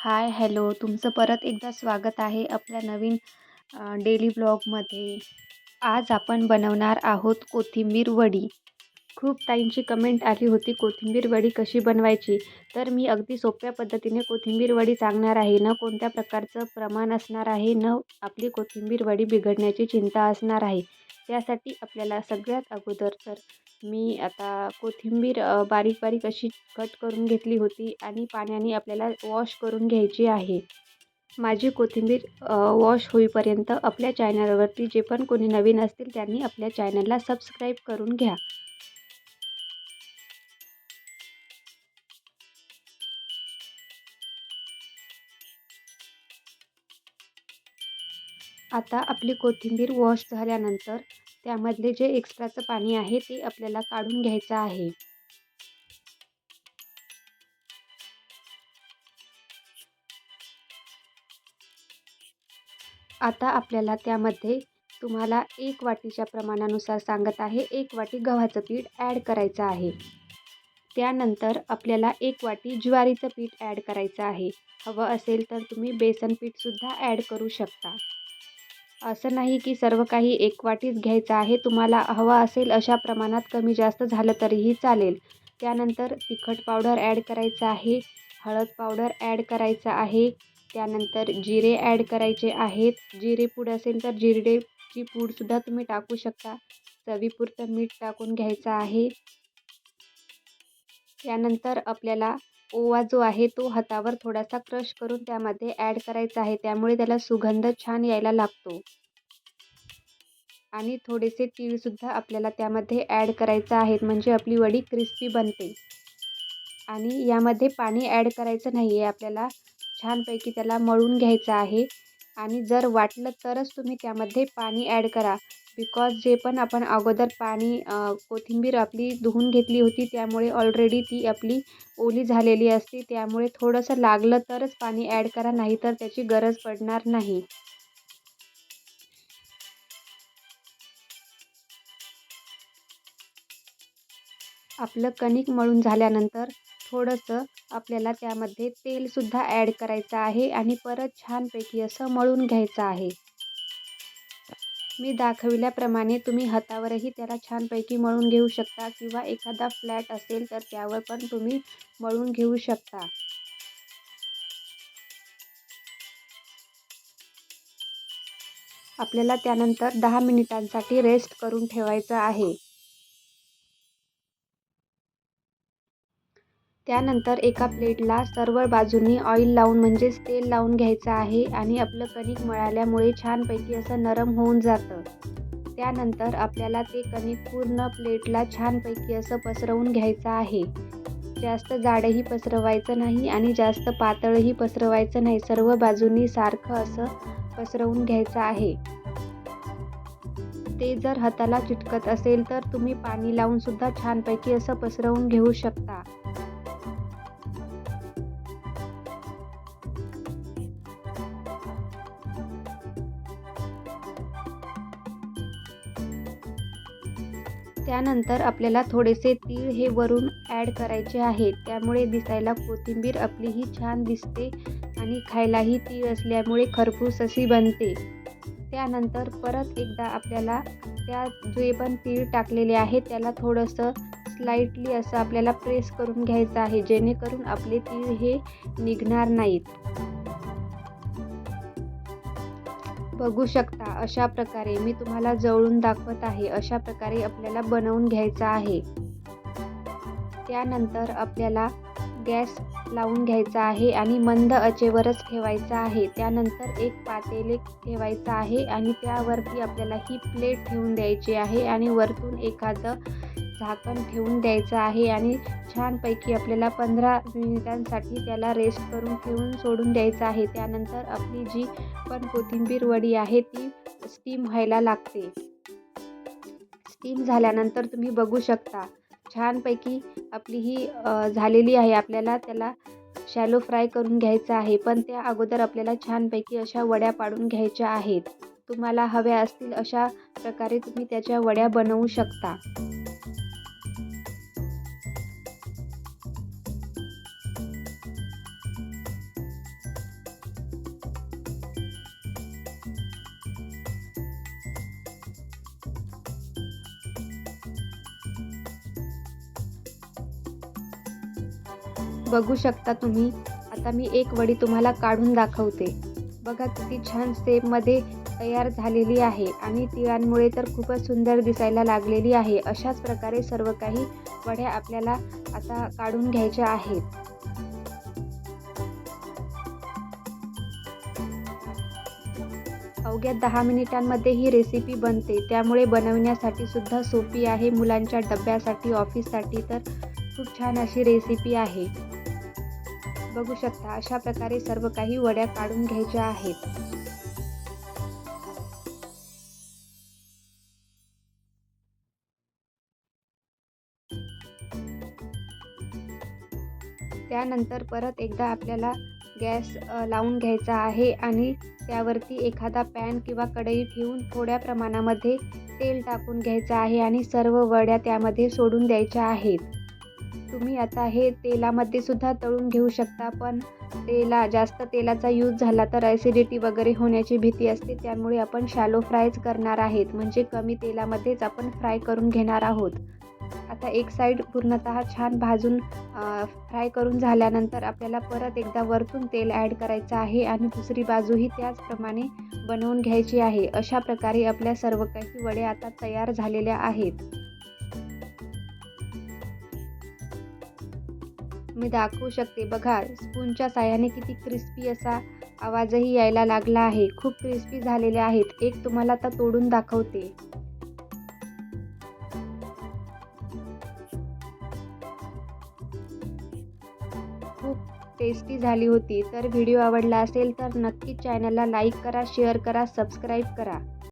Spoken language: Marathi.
Hi hello. तुमचं परत एकदा स्वागत आहे आपल्या नवीन डेली ब्लॉगमध्ये. आज आपण बनवणार आहोत कोथिंबीर वडी. खूप टाईमची कमेंट आली होती कोथिंबीर वडी कशी बनवायची? तर मी अगदी सोप्या पद्धतीने कोथिंबीर वडी सांगणार आहे. न कोणत्या प्रकारचं प्रमाण असणार आहे न आपली कोथिंबीर वडी बिघडण्याची चिंता असणार आहे. त्यासाठी आपल्याला सगळ्यात अगोदर तर मी आता कोथिंबीर बारीक बारीक अशी कट करून घेतली होती आणि पाण्याने आपल्याला वॉश करून घ्यायची आहे. माझी कोथिंबीर वॉश होईपर्यंत आपल्या चॅनलवरती जे पण कोणी नवीन असतील त्यांनी आपल्या चॅनलला सबस्क्राईब करून घ्या. आता आपली कोथिंबीर वॉश झाल्यानंतर त्यामधले जे एक्स्ट्राचं पाणी आहे ते आपल्याला काढून घ्यायचं आहे. आता आपल्याला त्यामध्ये तुम्हाला एक वाटीच्या प्रमाणानुसार सांगत आहे एक वाटी गव्हाचं पीठ ॲड करायचं आहे. त्यानंतर आपल्याला एक वाटी ज्वारीचं पीठ ॲड करायचं आहे. हवं असेल तर तुम्ही बेसन पीठसुद्धा ॲड करू शकता. असं नाही की सर्व काही एकवाटीच घ्यायचं आहे. तुम्हाला हवा असेल अशा प्रमाणात कमी जास्त झालं तरीही चालेल. त्यानंतर तिखट पावडर ॲड करायचं आहे. हळद पावडर ॲड करायचं आहे. त्यानंतर जिरे ॲड करायचे आहेत. जिरे पूड असेल तर जिरेची पूडसुद्धा तुम्ही टाकू शकता. चवीपुरतं मीठ टाकून घ्यायचं आहे. त्यानंतर आपल्याला ओवा जो आहे तो हातावर थोडासा क्रश करून त्यामध्ये ॲड करायचा आहे. त्यामुळे त्याला सुगंध छान यायला लागतो. आणि थोडेसे तीळसुद्धा आपल्याला त्यामध्ये ॲड करायचं आहेत. म्हणजे आपली वडी क्रिस्पी बनते. आणि यामध्ये पाणी ॲड करायचं नाही आहे आपल्याला छानपैकी त्याला मळून घ्यायचं आहे. आणि जर वाटलं तरच तुम्ही त्यामध्ये पाणी ॲड करा. बिकॉज जे पण आपण अगोदर पाणी कोथिंबीर आपली धुवून घेतली होती त्यामुळे ऑलरेडी ती आपली ओली झालेली असते. त्यामुळे थोडंसं लागलं तरच पाणी ॲड करा नाही तर त्याची गरज पडणार नाही. आपलं कणिक मळून झाल्यानंतर थोडंसं आपल्याला त्यामध्ये तेलसुद्धा ॲड करायचं आहे आणि परत छानपैकी असं मळून घ्यायचं आहे. मी दाखविल्याप्रमाणे तुम्ही हातावरही त्याला छानपैकी मळून घेऊ शकता किंवा एखादा फ्लॅट असेल तर त्यावर पण तुम्ही मळून घेऊ शकता. आपल्याला त्यानंतर दहा मिनिटांसाठी रेस्ट करून ठेवायचं आहे. त्यानंतर एका प्लेटला सर्व बाजूंनी ऑइल लावून म्हणजेच तेल लावून घ्यायचं आहे आणि आपलं कणिक मळाल्यामुळे छानपैकी असं नरम होऊन जातं. त्यानंतर आपल्याला ते कणिक पूर्ण प्लेटला छानपैकी असं पसरवून घ्यायचं आहे. जास्त जाडही पसरवायचं नाही आणि जास्त पातळही पसरवायचं नाही. सर्व बाजूंनी सारखं असं पसरवून घ्यायचं आहे. ते जर हाताला चिटकत असेल तर तुम्ही पाणी लावूनसुद्धा छानपैकी असं पसरवून घेऊ शकता. त्यानंतर आपल्याला थोडेसे तीळ हे वरून ॲड करायचे आहे. त्यामुळे दिसायला कोथिंबीर आपलीही छान दिसते आणि खायलाही तीळ असल्यामुळे खरपूस अशी बनते. त्यानंतर परत एकदा आपल्याला त्या जे पण तीळ टाकलेले आहे त्याला थोडंसं स्लाईटली असं आपल्याला प्रेस करून घ्यायचं आहे जेणेकरून आपले तीळ हे निघणार नाहीत. बघू शकता. अशा प्रकारे मी तुम्हाला जवळून दाखवत आहे. अशा प्रकारे आपल्याला बनवून घ्यायचं आहे. त्यानंतर आपल्याला गॅस लावून घ्यायचा आहे आणि मंद अचेवरच ठेवायचा आहे. त्यानंतर एक पातेले ठेवायचं आहे आणि त्यावरती आपल्याला ही प्लेट ठेवून द्यायची आहे आणि वरतून एखादं झाकण ठेवून द्यायचं आहे आणि छानपैकी आपल्याला पंधरा मिनिटांसाठी त्याला रेस्ट करून ठेवून सोडून द्यायचं आहे. त्यानंतर आपली जी पण कोथिंबीर वडी आहे ती स्टीम व्हायला लागते. स्टीम झाल्यानंतर तुम्ही बघू शकता छानपैकी आपली ही झालेली आहे. आपल्याला त्याला शॅलो फ्राय करून घ्यायचं आहे पण त्या अगोदर आपल्याला छानपैकी अशा वड्या पाडून घ्यायच्या आहेत. तुम्हाला हव्या असतील अशा प्रकारे तुम्ही त्याच्या वड्या बनवू शकता. बघू शकता तुम्ही. आता मी एक वडी तुम्हाला काढून दाखवते. बघा किती छान सेपमध्ये तयार झालेली आहे आणि तिळांमुळे तर खूपच सुंदर दिसायला लागलेली आहे. अशाच प्रकारे सर्व काही वड्या आपल्याला आता काढून घ्यायच्या आहेत. अवघ्या दहा मिनिटांमध्ये ही रेसिपी बनते. त्यामुळे बनवण्यासाठी सुद्धा सोपी आहे. मुलांच्या डब्यासाठी ऑफिससाठी तर खूप छान अशी रेसिपी आहे. बघू शकता अशा प्रकारे सर्व काही वड्या काढून घ्यायच्या आहेत. त्यानंतर परत एकदा आपल्याला गॅस लावून घ्यायचा आहे आणि त्यावरती एखादा पॅन किंवा कढई ठेवून थोड्या प्रमाणामध्ये तेल टाकून घ्यायचं आहे आणि सर्व वड्या त्यामध्ये सोडून द्यायच्या आहेत. तुम्ही आता हे तेलामध्ये सुद्धा तळून घेऊ शकता पण तेला जास्त तेलाचा यूज झाला तर ॲसिडिटी वगैरे होण्याची भीती असते. त्यामुळे आपण शॅलो फ्रायच करणार आहेत. म्हणजे कमी तेलामध्येच आपण फ्राय करून घेणार आहोत. आता एक साईड पूर्णतः छान भाजून फ्राय करून झाल्यानंतर आपल्याला परत एकदा वरतून तेल ॲड करायचं आहे आणि दुसरी बाजूही त्याचप्रमाणे बनवून घ्यायची आहे. अशा प्रकारे आपल्या सर्व काही वडे आता तयार झालेल्या आहेत. मी दाखवू शकते. बघा स्पूनच्या साह्याने किती क्रिस्पी असा आवाजही यायला लागला आहे. खूप क्रिस्पी झालेले आहेत. एक तुम्हाला आता तोडून दाखवते. खूप टेस्टी झाली होती. तर व्हिडिओ आवडला असेल तर नक्की चॅनलला लाईक करा शेअर करा सबस्क्राईब करा.